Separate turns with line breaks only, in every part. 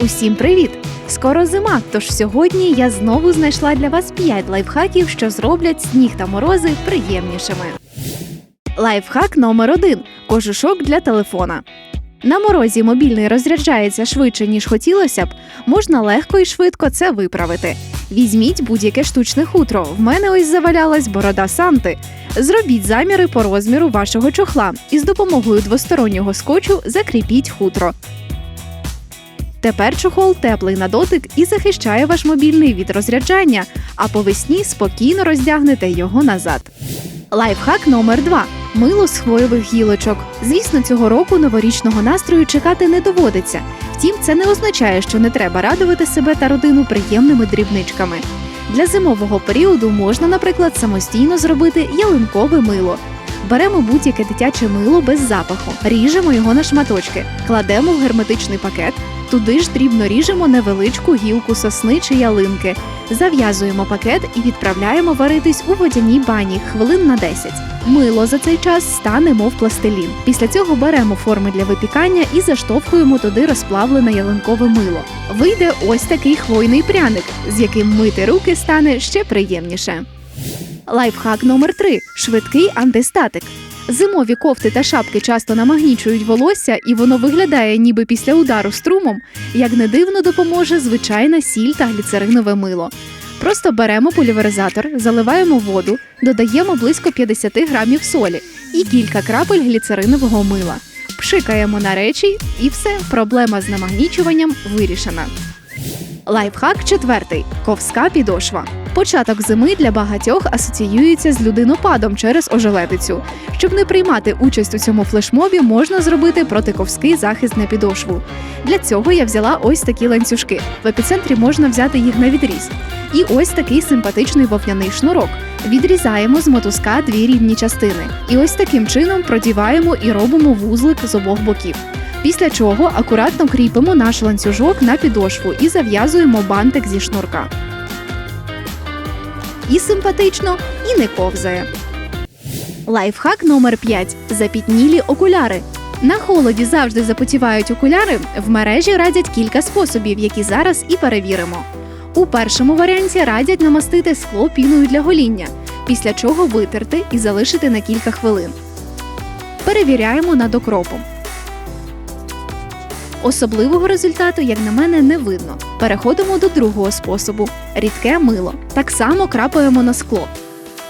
Усім привіт! Скоро зима, тож сьогодні я знову знайшла для вас 5 лайфхаків, що зроблять сніг та морози приємнішими. Лайфхак номер 1 кожушок для телефона. На морозі мобільний розряджається швидше, ніж хотілося б, можна легко і швидко це виправити. Візьміть будь-яке штучне хутро. В мене ось завалялась борода Санти. Зробіть заміри по розміру вашого чохла і з допомогою двостороннього скотчу закріпіть хутро. Тепер чохол теплий на дотик і захищає ваш мобільний від розряджання, а по весні спокійно роздягнете його назад. Лайфхак номер 2 мило з хвойових гілочок. Звісно, цього року новорічного настрою чекати не доводиться. Втім, це не означає, що не треба радувати себе та родину приємними дрібничками. Для зимового періоду можна, наприклад, самостійно зробити ялинкове мило. Беремо будь-яке дитяче мило без запаху, ріжемо його на шматочки, кладемо в герметичний пакет, туди ж дрібно ріжемо невеличку гілку сосни чи ялинки, зав'язуємо пакет і відправляємо варитись у водяній бані хвилин на 10. Мило за цей час стане мов пластилін. Після цього беремо форми для випікання і заштовхуємо туди розплавлене ялинкове мило. Вийде ось такий хвойний пряник, з яким мити руки стане ще приємніше. Лайфхак номер 3 швидкий антистатик. Зимові кофти та шапки часто намагнічують волосся, і воно виглядає ніби після удару струмом. Як не дивно, допоможе звичайна сіль та гліцеринове мило. Просто беремо поліверизатор, заливаємо воду, додаємо близько 50 грамів солі і кілька крапель гліцеринового мила. Пшикаємо на речі, і все, проблема з намагнічуванням вирішена. Лайфхак четвертий ковська підошва. Початок зими для багатьох асоціюється з людинопадом через ожеледицю. Щоб не приймати участь у цьому флешмобі, можна зробити протиковський захист на підошву. Для цього я взяла ось такі ланцюжки. В епіцентрі можна взяти їх на відріз. І ось такий симпатичний вовняний шнурок. Відрізаємо з мотузка дві рівні частини. І ось таким чином продіваємо і робимо вузлик з обох боків. Після чого акуратно кріпимо наш ланцюжок на підошву і зав'язуємо бантик зі шнурка. І симпатично, і не ковзає. Лайфхак номер 5 запітнілі окуляри. На холоді завжди запотівають окуляри. В мережі радять кілька способів, які зараз і перевіримо. У першому варіанті радять намастити скло піною для гоління, після чого витерти і залишити на кілька хвилин. Перевіряємо над окропом. Особливого результату, як на мене, не видно. Переходимо до другого способу рідке мило. Так само крапаємо на скло.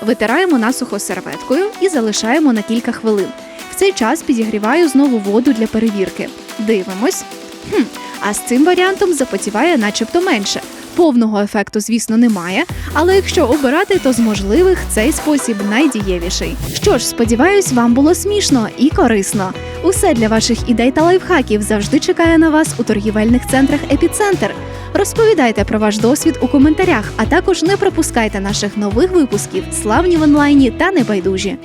Витираємо насухо серветкою і залишаємо на кілька хвилин. В цей час підігріваю знову воду для перевірки. Дивимось. Хм, а з цим варіантом запотіває начебто менше. Повного ефекту, звісно, немає, але якщо обирати, то з можливих цей спосіб найдієвіший. Що ж, сподіваюсь, вам було смішно і корисно. Усе для ваших ідей та лайфхаків завжди чекає на вас у торгівельних центрах Епіцентр. Розповідайте про ваш досвід у коментарях, а також не пропускайте наших нових випусків славні в онлайні та небайдужі.